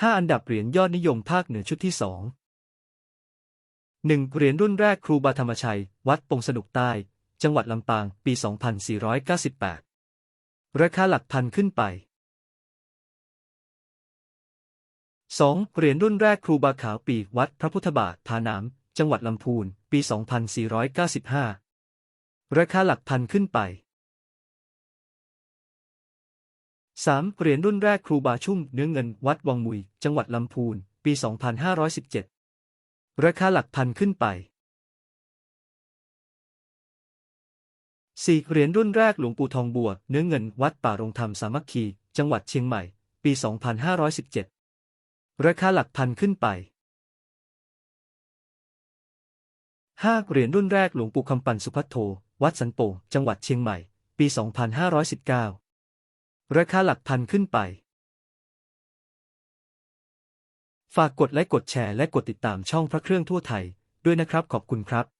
5 อันดับเหรียญยอดนิยมภาคเหนือชุดที่ 2 1. เหรียญรุ่นแรกครูบาธรรมชัย วัดปงสนุกใต้ จังหวัดลำปาง ปี 2498 ราคาหลักพันขึ้นไป 2. เหรียญรุ่นแรกครูบาขาวปีวัดพระพุทธบาทผาหนาม จังหวัดลำพูน ปี 2495 ราคาหลักพันขึ้นไป 3. เหรียญรุ่นแรกครูบาชุ่มเนื้อเงิน วัดวังมุย จังหวัดลำพูน ปี 2517 ราคาหลักพันขึ้นไป 4. เหรียญรุ่นแรกหลวงปู่ทองบัว เนื้อเงิน วัดป่ารงธรรมสามัคคี จังหวัดเชียงใหม่ ปี 2517 ราคาหลักพันขึ้นไป 5. เหรียญรุ่นแรกหลวงปู่คำปันสุพัทโท วัดสันโป่งจังหวัดเชียงใหม่ ปี 2519 ราคาหลักพันขึ้นไป ฝากกดไลค์กดแชร์และกดติดตามช่องพระเครื่องทั่วไทย ด้วยนะครับขอบคุณครับ